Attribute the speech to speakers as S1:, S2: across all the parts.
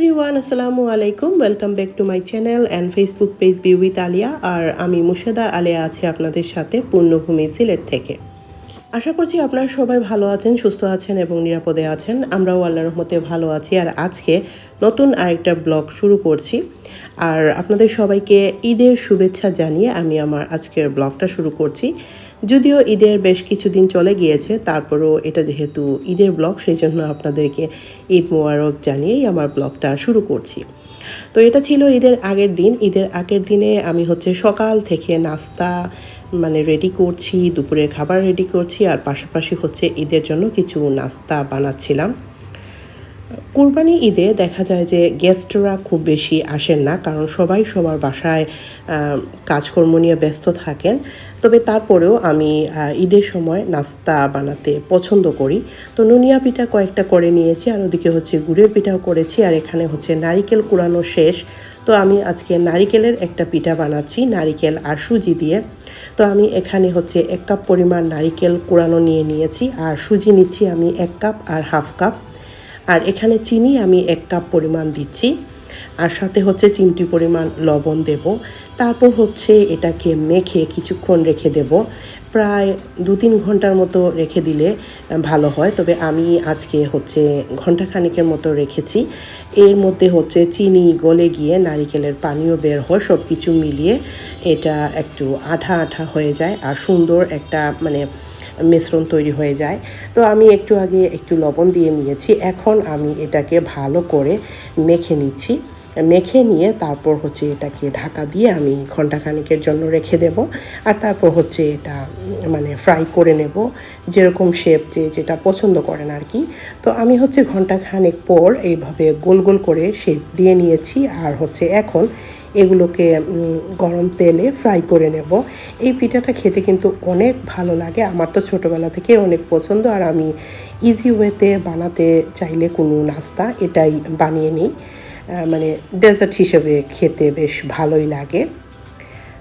S1: Everyone, আসসালামু আলাইকুম। Welcome back to my channel and Facebook page view with Aliya আর আমি মুর্শেদা, আলিয়া আছি আপনাদের সাথে পূর্ণভূমি সিলেট থেকে। আশা করছি আপনারা সবাই ভালো আছেন, সুস্থ আছেন এবং নিরাপদে আছেন। আমরাও আল্লাহর রহমতে ভালো আছি। আর আজকে নতুন আরেকটা ব্লগ শুরু করছি। আর আপনাদের সবাইকে ঈদের শুভেচ্ছা জানিয়ে আমি আমার আজকের ব্লগটা শুরু করছি। যদিও ঈদের বেশ কিছুদিন চলে গিয়েছে, তারপরও এটা যেহেতু ঈদের ব্লগ, সেই জন্য আপনাদেরকে ঈদ মোবারক জানিয়েই আমার ব্লগটা শুরু করছি। তো এটা ছিল ঈদের আগের দিন। ঈদের আগের দিনে আমি হচ্ছে সকাল থেকে নাস্তা মানে রেডি করছি, দুপুরের খাবার রেডি করছি, আর পাশাপাশি হচ্ছে ঈদের জন্য কিছু নাস্তা বানাচ্ছিলাম। কুরবানি ঈদে দেখা যায় যে গেস্টরা খুব বেশি আসেন না, কারণ সবাই সবার বাসায় কাজকর্ম নিয়ে ব্যস্ত থাকেন। তবে তারপরেও আমি ঈদের সময় নাস্তা বানাতে পছন্দ করি। তো নুনিয়া পিঠা কয়েকটা করে নিয়েছি, আর ওদিকে হচ্ছে গুড়ের পিঠাও করেছি, আর এখানে হচ্ছে নারিকেল কুড়ানো শেষ। তো আমি আজকে নারিকেলের একটা পিঠা বানাচ্ছি, নারিকেল আর সুজি দিয়ে। তো আমি এখানে হচ্ছে এক কাপ পরিমাণ নারিকেল কুড়ানো নিয়ে নিয়েছি, আর সুজি নিচ্ছি আমি এক কাপ আর হাফ কাপ। আর এখানে চিনি আমি এক কাপ পরিমাণ দিচ্ছি। আর সাথে হচ্ছে চিমটি পরিমাণ লবণ দেব। তারপর হচ্ছে এটাকে মেখে কিছুক্ষণ রেখে দেব। প্রায় দু তিন ঘণ্টার মতো রেখে দিলে ভালো হয়। তবে আমি আজকে হচ্ছে ঘণ্টা খানিকের মতো রেখেছি। এর মধ্যে হচ্ছে চিনি গলে গিয়ে নারিকেলের পানিও বের হয় সব কিছু মিলিয়ে এটা একটু আঠা আঠা হয়ে যায়। আর সুন্দর একটা মানে মিশ্রণ তৈরি হয়ে যায়। তো আমি একটু আগে একটু লবণ দিয়ে নিয়েছি। এখন আমি এটাকে ভালো করে মেখে নিচ্ছি। মেখে নিয়ে তারপর হচ্ছে এটাকে ঢাকা দিয়ে আমি ঘন্টাখানিকের জন্য রেখে দেব। আর তারপর হচ্ছে এটা মানে ফ্রাই করে নেব, যেরকম শেপ যে যেটা পছন্দ করেন আর কি তো আমি হচ্ছে ঘন্টাখানেক পর এইভাবে গোল গোল করে শেপ দিয়ে নিয়েছি। আর হচ্ছে এখন এগুলোকে গরম তেলে ফ্রাই করে নেব। এই পিঠাটা খেতে কিন্তু অনেক ভালো লাগে। আমার তো ছোটোবেলা থেকে অনেক পছন্দ। আর আমি ইজি ওয়েতে বানাতে চাইলে কোনো নাস্তা এটাই বানিয়ে নিই। মানে ডেজার্ট হিসেবে খেতে বেশ ভালোই লাগে।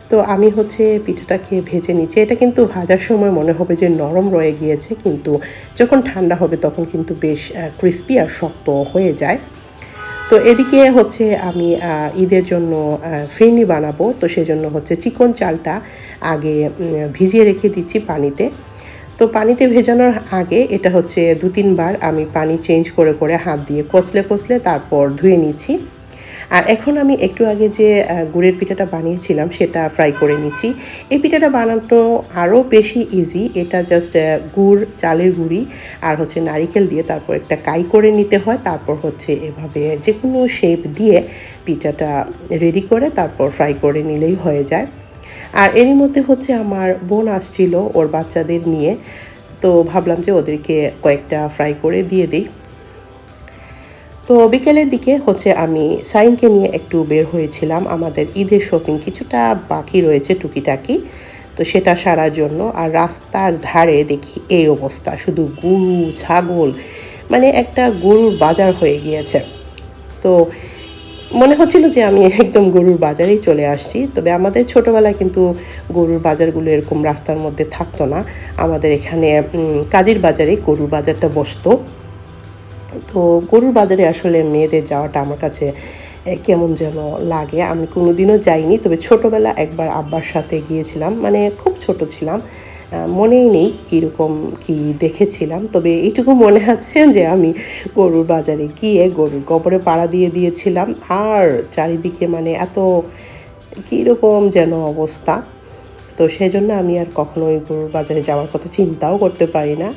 S1: তো আমি হচ্ছে পিঠাটাকে ভেজে নিচ্ছি। এটা কিন্তু ভাজার সময় মনে হবে যে নরম রয়ে গিয়েছে, কিন্তু যখন ঠান্ডা হবে তখন কিন্তু বেশ ক্রিস্পি আর শক্ত হয়ে যায়। তো এদিকে হচ্ছে আমি ঈদের জন্য ফিরনি বানাবো। তো সেজন্য হচ্ছে চিকন চালটা আগে ভিজিয়ে রেখে দিচ্ছি পানিতে। তো পানিতে ভেজানোর আগে এটা হচ্ছে দু, তিনবার আমি পানি চেঞ্জ করে করে হাত দিয়ে কষলে কষলে তারপর ধুয়ে নিচ্ছি। আর এখন আমি একটু আগে যে গুড়ের পিঠাটা বানিয়েছিলাম সেটা ফ্রাই করে নিচ্ছি। এই পিঠাটা বানানো আরও বেশি ইজি এটা জাস্ট গুড়, চালের গুঁড়ি আর হচ্ছে নারিকেল দিয়ে তারপর একটা কাই করে নিতে হয়। তারপর হচ্ছে এভাবে যে কোনো শেপ দিয়ে পিঠাটা রেডি করে তারপর ফ্রাই করে নিলেই হয়ে যায়। আর এরই মধ্যে হচ্ছে আমার বোন আসছিল ওর বাচ্চাদের নিয়ে। তো ভাবলাম যে ওদেরকে কয়েকটা ফ্রাই করে দিয়ে দিই। তো বিকেলের দিকে হচ্ছে আমি সাইনকে নিয়ে একটু বের হয়েছিলাম। আমাদের ঈদের শপিং কিছুটা বাকি রয়েছে টুকিটাকি। তো সেটা সারার জন্য আর রাস্তার ধারে দেখি এই অবস্থা, শুধু গরু, ছাগল মানে একটা গরুর বাজার হয়ে গিয়েছে। তো মনে হচ্ছিল যে আমি একদম গরুর বাজারেই চলে আসছি। তবে আমাদের ছোটোবেলায় কিন্তু গরুর বাজারগুলো এরকম রাস্তার মধ্যে থাকতো না। আমাদের এখানে কাজীর বাজারে গরুর বাজারটা বসতো। তো গরুর বাজারে আসলে মেয়েদের যাওয়াটা আমার কাছে কেমন যেন লাগে। আমি কোনোদিনও যাইনি, তবে ছোটোবেলা একবার আব্বার সাথে গিয়েছিলাম। মানে খুব ছোট ছিলাম। মনেই নেই কীরকম কি দেখেছিলাম। তবে এইটুকু মনে আছে যে আমি গরুর বাজারে গিয়ে গরুর গোবরে পাড়া দিয়ে দিয়েছিলাম। আর চারিদিকে মানে এত কীরকম যেন অবস্থা। তো সেই জন্য আমি আর কখনোই গরুর বাজারে যাওয়ার কথা চিন্তাও করতে পারি না।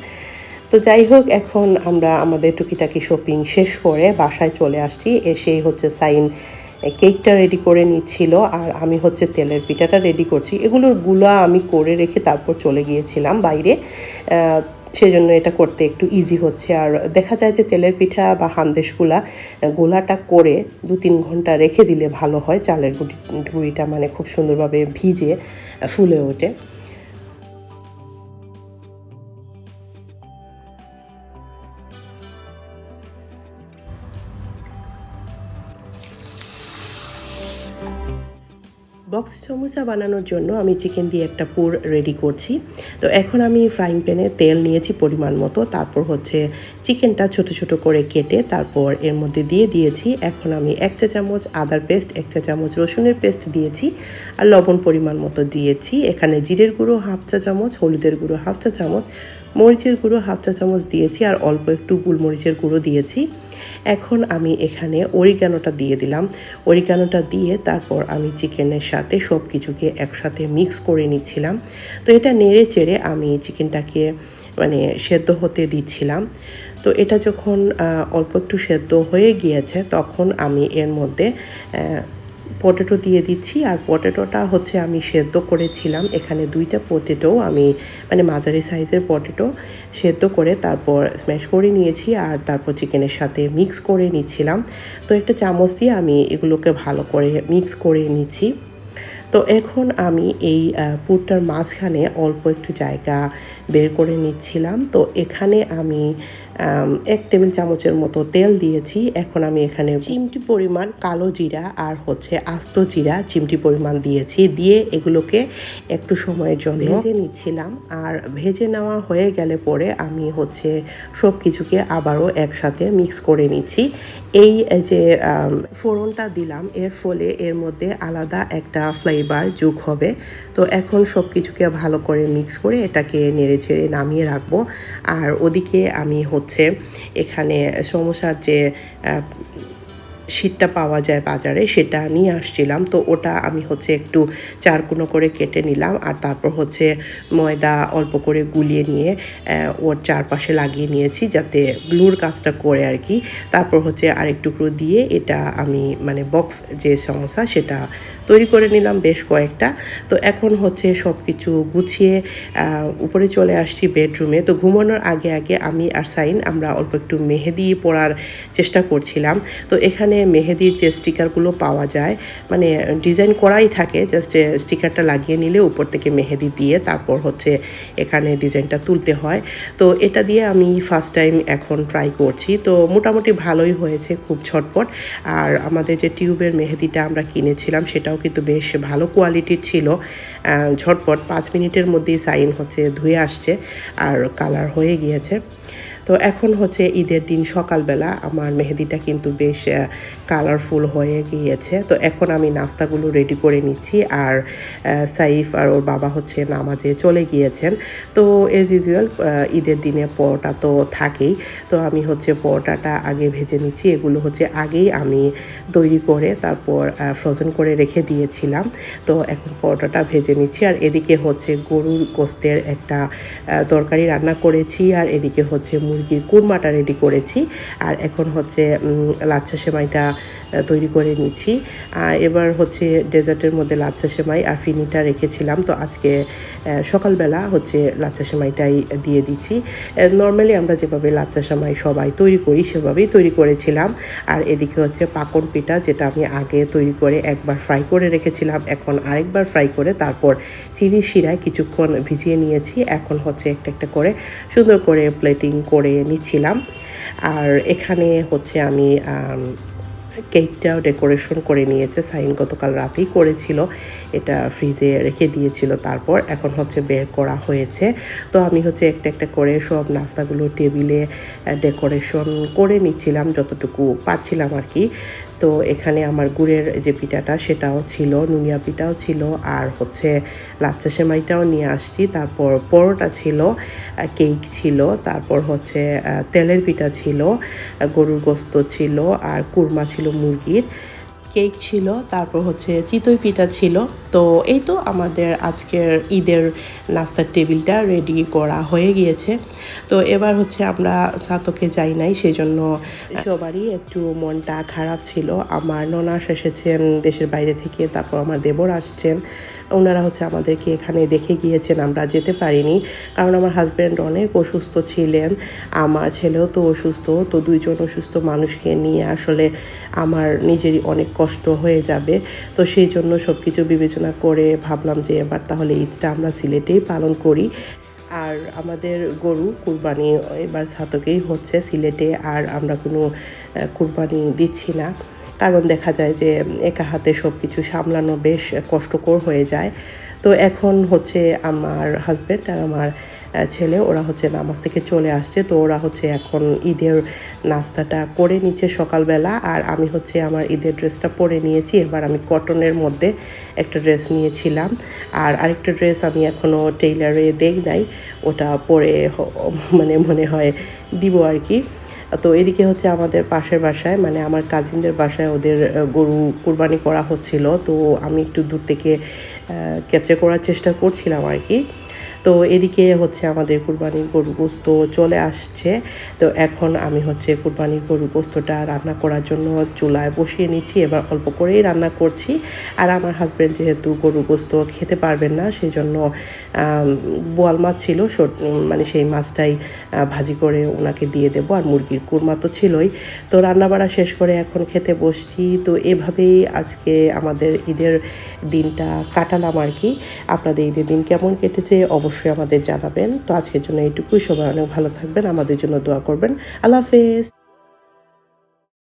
S1: তো যাই হোক, এখন আমরা আমাদের টুকিটাকি শপিং শেষ করে বাসায় চলে আসছি। এসেই হচ্ছে সাইন কেকটা রেডি করে নিচ্ছিল আর আমি হচ্ছে তেলের পিঠাটা রেডি করছি। এগুলোরগুলা আমি করে রেখে তারপর চলে গিয়েছিলাম বাইরে। সেজন্য এটা করতে একটু ইজি হচ্ছে। আর দেখা যায় যে তেলের পিঠা বা হান্দেশগুলা আহ, গোলাটা করে দু তিন ঘণ্টা রেখে দিলে ভালো হয়। চালের গুঁড়ি গুঁড়িটা মানে খুব সুন্দরভাবে ভিজে ফুলে ওঠে। সমোসা বানানোর জন্য আমি চিকেন দিয়ে একটা পুর রেডি করছি। তো এখন আমি ফ্রাইং প্যানে তেল নিয়েছি পরিমাণ মতো, তারপর হচ্ছে চিকেনটা ছোট ছোট করে কেটে তারপর এর মধ্যে দিয়ে দিয়েছি। এখন আমি এক চা চামচ আদার পেস্ট এক চা চামচ রসুনের পেস্ট দিয়েছি আর লবণ পরিমাণ মতো দিয়েছি। এখানে জিরের গুঁড়ো হাফ চা চামচ, হলুদের গুঁড়ো হাফ চা চামচ মরিচের গুঁড়ো হাফ চা চামচ দিয়েছি আর অল্প একটু গোলমরিচের গুঁড়ো দিয়েছি। এখন আমি এখানে অরিগানোটা দিয়ে দিলাম। অরিগানোটা দিয়ে তারপর আমি চিকেনের সাথে সব কিছুকে একসাথে মিক্স করে নিচ্ছিলাম। তো এটা নেড়ে চেড়ে আমি চিকেনটাকে মানে সেদ্ধ হতে দিচ্ছিলাম। তো এটা যখন অল্প একটু সেদ্ধ হয়ে গিয়েছে, তখন আমি এর মধ্যে পটেটো দিয়ে দিচ্ছি আর পটেটোটা হচ্ছে আমি সেদ্ধ করেছিলাম। এখানে দুইটা পটেটো আমি মানে মাঝারি সাইজের পটেটো সেদ্ধ করে তারপর স্ম্যাশ করে নিয়েছি আর তারপর চিকেনের সাথে মিক্স করে নিচ্ছিলাম। তো একটা চামচ দিয়ে আমি এগুলোকে ভালো করে মিক্স করে নিচ্ছি। তো এখন আমি এই পুরটার মাঝখানে অল্প একটু জায়গা বের করে নিচ্ছিলাম। তো এখানে আম, এক টেবিল চামচের মতো তেল দিয়েছি। এখন আমি এখানে চিমটি পরিমাণ কালো জিরা আর হচ্ছে আস্ত জিরা চিমটি পরিমাণ দিয়েছি। দিয়ে এগুলোকে একটু সময়ের জন্য ভেজে নিচ্ছিলাম। আর ভেজে নেওয়া হয়ে গেলে পরে আমি হচ্ছে সব কিছুকে আবারও একসাথে মিক্স করে নিচ্ছি। এই যে ফোড়নটা দিলাম, এর ফলে এর মধ্যে আলাদা একটা ফ্লেভার যোগ হবে। তো এখন সব কিছুকে ভালো করে মিক্স করে এটাকে নেড়ে ছেড়ে নামিয়ে রাখব। আর ওদিকে আমি হচ্ছে এখানে সমস্যার যে শীতটা পাওয়া যায় বাজারে, সেটা নিয়ে আসছিলাম। তো ওটা আমি হচ্ছে একটু চারকুনো করে কেটে নিলাম আর তারপর হচ্ছে ময়দা অল্প করে গুলিয়ে নিয়ে ওর চারপাশে লাগিয়ে নিয়েছি যাতে গ্লুর কাজটা করে আর কি। তারপর হচ্ছে আরেক টুকরো দিয়ে এটা আমি মানে বক্স যে সমস্যা সেটা তৈরি করে নিলাম বেশ কয়েকটা। তো এখন হচ্ছে সব কিছু গুছিয়ে উপরে চলে আসছি বেডরুমে। তো ঘুমানোর আগে আগে আমি আর সাইন আমরা অল্প একটু মেহেদি পড়ার চেষ্টা করছিলাম। তো এখানে মেহেদির যে স্টিকারগুলো পাওয়া যায় মানে ডিজাইন করাই থাকে জাস্ট স্টিকারটা লাগিয়ে নিলে উপর থেকে মেহেদি দিয়ে তারপর হচ্ছে এখানে ডিজাইনটা তুলতে হয়। তো এটা দিয়ে আমি ফার্স্ট টাইম এখন ট্রাই করছি। তো মোটামুটি ভালোই হয়েছে, খুব ছটপট আর আমাদের যে টিউবের মেহেদিটা আমরা কিনেছিলাম, সেটাও কিন্তু বেশ ভালো কোয়ালিটির ছিল। ঝটপট পাঁচ মিনিটের মধ্যেই সাইন হচ্ছে, ধুয়ে আসছে, আর কালার হয়ে গিয়েছে। তো এখন হচ্ছে ঈদের দিন সকালবেলা আমার মেহেদিটা কিন্তু বেশ কালারফুল হয়ে গিয়েছে। তো এখন আমি নাস্তাগুলো রেডি করে নিচ্ছি আর সাইফ আর ওর বাবা হচ্ছে নামাজে চলে গিয়েছেন। তো এজ ইউজুয়াল ঈদের দিনে পরোটা তো থাকেই। তো আমি হচ্ছে পরোটাটা আগে ভেজে নিচ্ছি। এগুলো হচ্ছে আগেই আমি তৈরি করে তারপর ফ্রোজেন করে রেখে দিয়েছিলাম। তো এখন পরোটাটা ভেজে নিচ্ছি। আর এদিকে হচ্ছে গরুর গোস্তের একটা তরকারি রান্না করেছি। আর এদিকে হচ্ছে মুরগির কুরমাটা রেডি করেছি। আর এখন হচ্ছে লাচ্ছা সেমাইটা তৈরি করে নিচ্ছি। এবার হচ্ছে ডেজার্টের মধ্যে লাচ্ছা সেমাই আর ফিনিটা রেখেছিলাম। তো আজকে সকালবেলা হচ্ছে লাচ্ছা সেমাইটাই দিয়ে দিচ্ছি। নর্মালি আমরা যেভাবে লাচ্ছা সেমাই সবাই তৈরি করি সেভাবেই তৈরি করেছিলাম। আর এদিকে হচ্ছে পাকন পিঠা যেটা আমি আগে তৈরি করে একবার ফ্রাই করে রেখেছিলাম এখন আরেকবার ফ্রাই করে তারপর চিনি শিরায় কিছুক্ষণ ভিজিয়ে নিয়েছি। এখন হচ্ছে একটা একটা করে সুন্দর করে প্লেটিং করে নিচ্ছিলাম। আর এখানে হচ্ছে আম, কেকটাও ডেকোরেশন করে নিয়েছে। সাইন গতকাল রাতেই করেছিল। এটা ফ্রিজে রেখে দিয়েছিল। তারপর এখন হচ্ছে বের করা হয়েছে। তো আমি হচ্ছে একটা একটা করে সব নাস্তাগুলো টেবিলে ডেকোরেশন করে নিচ্ছিলাম যতটুকু পারছিলাম আর কি তো এখানে আমার গুড়ের যে পিঠাটা সেটাও ছিল, নুনিয়া পিঠাও ছিল, আর হচ্ছে লাচ্চা সেমাইটাও নিয়ে আসছি। তারপর পরোটা ছিল কেক ছিল, তারপর হচ্ছে তেলের পিঠা ছিল গরুর গোস্ত ছিল, আর কুরমা ছিল মুরগির। কেক ছিল, তারপর হচ্ছে চিতই পিঠা ছিল। তো এই তো আমাদের আজকের ঈদের নাস্তার টেবিলটা রেডি করা হয়ে গিয়েছে। তো এবার হচ্ছে আমরা সাতকে যাই নাই, সেজন্য সবারই একটু মনটা খারাপ ছিল। আমার ননাস এসেছেন দেশের বাইরে থেকে, তারপর আমার দেবর আসছেন। ওনারা হচ্ছে আমাদেরকে এখানে দেখে গিয়েছেন, আমরা যেতে পারিনি। কারণ আমার হাজব্যান্ড অনেক অসুস্থ ছিলেন, আমার ছেলেও তো অসুস্থ, তো দুইজন অসুস্থ মানুষকে নিয়ে আসলে আমার নিজেরই অনেক কষ্ট হয়ে যাবে। তো সেই জন্য সব কিছু বিবেচনা করে ভাবলাম যে এবার তাহলে ঈদটা আমরা সিলেটেই পালন করি। আর আমাদের গরু কুরবানি এবার ছাতকেই হচ্ছে সিলেটে, আর আমরা কোনো কুরবানি দিচ্ছি না। কারণ দেখা যায় যে একা হাতে সব কিছু সামলানো বেশ কষ্টকর হয়ে যায়। তো এখন হচ্ছে আমার হাজব্যান্ড আর আমার ছেলে, ওরা হচ্ছে নামাজ থেকে চলে আসছে। তো ওরা হচ্ছে এখন ঈদের নাস্তাটা করে নিচ্ছে সকালবেলা। আর আমি হচ্ছে আমার ঈদের ড্রেসটা পরে নিয়েছি। এবার আমি কটনের মধ্যে একটা ড্রেস নিয়েছিলাম। আর আরেকটা ড্রেস আমি এখনও টেইলারে দেই নাই। ওটা পরে মানে মনে হয় দিব আর কি। তো এদিকে হচ্ছে আমাদের পাশের বাসায় মানে আমার কাজিনদের বাসায় ওদের গরু কুরবানি করা হচ্ছিল। তো আমি একটু দূর থেকে ক্যাপচার করার চেষ্টা করছিলাম আর কি। তো এদিকে হচ্ছে আমাদের কুরবানির গরু গোস্ত চলে আসছে। তো এখন আমি হচ্ছে কুরবানির গরু গোস্তটা রান্না করার জন্য চুলায় বসিয়ে নিচ্ছি, এবার অল্প করেই রান্না করছি। আর আমার হাজব্যান্ড যেহেতু গরু গোস্ত খেতে পারবেন না সেই জন্য বোয়াল মাছ ছিল মানে সেই মাছটাই ভাজি করে ওনাকে দিয়ে দেবো। আর মুরগির কুরমা তো ছিলই। তো রান্নাবাড়া শেষ করে এখন খেতে বসছি। তো এভাবেই আজকে আমাদের ঈদের দিনটা কাটালাম আর কি। আপনাদের ঈদের দিন কেমন কেটেছে? অবশ্যই আমাদের জানাবেন। তো আজকের জন্য এইটুকুই। সবাই অনেক ভালো থাকবেন। আমাদের জন্য দোয়া করবেন। আল্লাহ হাফেজ।